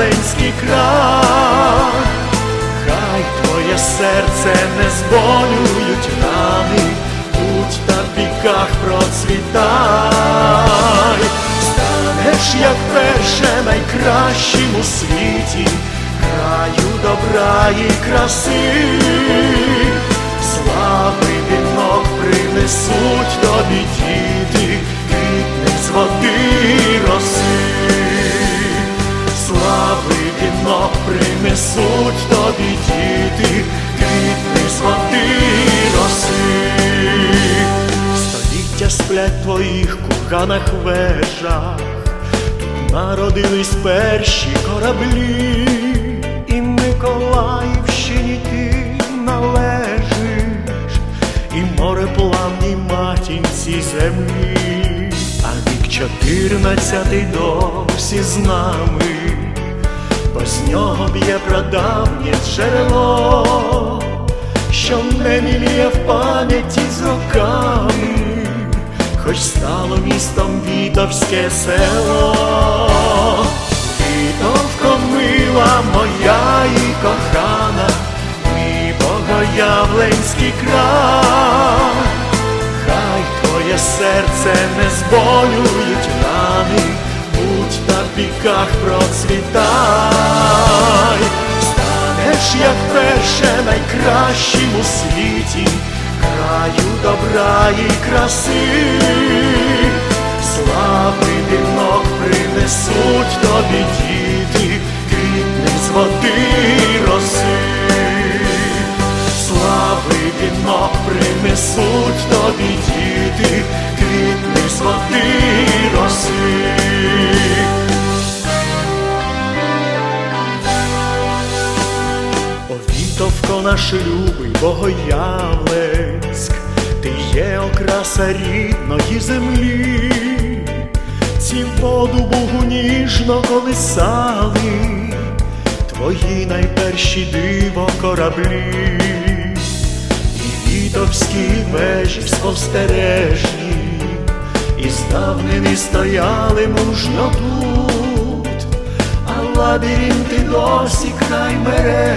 Ламленський край, хай твоє серце не зболюють рани, будь та віках процвітай, станеш як перше найкращим у світі, краю добра і краси, слави вінок принесуть тобі діти, квітне з води роси, принесуть тобі діти, квітне з води роси, століття сплять твоїх курганах вежах, тут народились перші кораблі, і Миколаївщині ти належиш, і море плавній матінці землі, а вік чотирнадцятий досі з нами, бо з нього б'є прадавнє джерело, що не міліє в пам'яті з роками, хоч стало містом Вітовське село. Вітовко мила моя і кохана, мій богоявленський край, хай твоє серце не зболюють рани, віках процвітай, станеш як перше найкращим у світі, краю добра і краси, слави вінок принесуть тобі діти, квітне з води роси, слави вінок принесуть тобі діти, квітне з води О, наш любий Богоявленськ, ти є окраса рідної землі, ці воду Богу ніжно колисали, твої найперші диво кораблі, і вітовські вежі спостережні, і здавнини стояли мужньо тут. А лабіринти досі край мережать,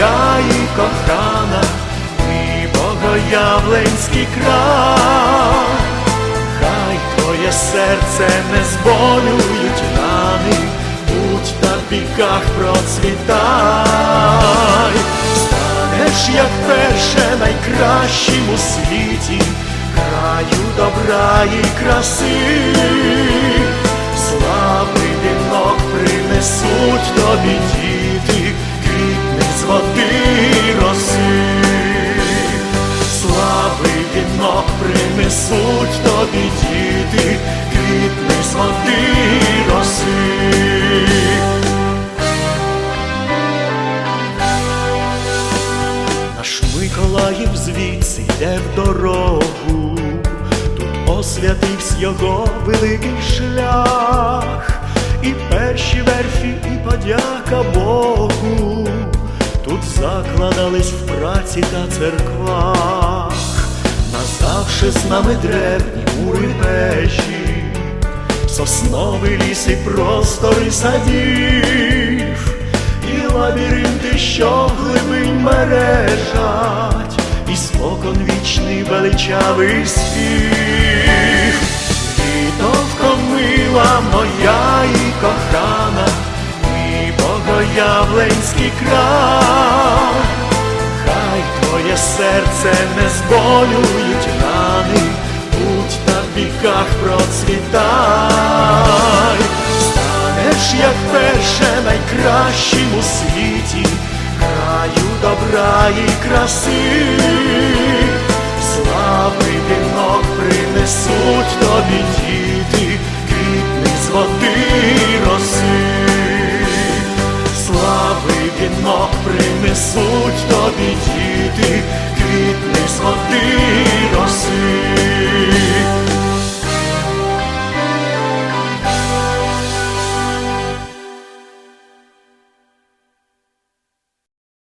моя і кохана, мій богоявленський край, хай твоє серце не зболюють рани, будь та в віках процвітай, станеш як перше найкращим у світі, краю добра і краси, слави вінок принесуть тобі діти, принесуть тобі діти, квітне з роси. Наш Миколаїв звідси йде в дорогу, тут освятився його великий шлях, і перші верфі, і подяка Богу, тут закладались в праці та церквах, назавше з нами древні мури вежі, сосновий ліс і простори садів, і лабіринти, що глибинь мережать, і спокон вічний величавий спів. Вітовко мила моя і кохана, мій богоявленський край, твоє серце не зболюють рани, будь та в віках процвітай, станеш як перше найкращим у світі, краю добра і краси, слави вінок принесуть тобі діти, квітне з води роси, слави вінок принесуть тобі діти, роси.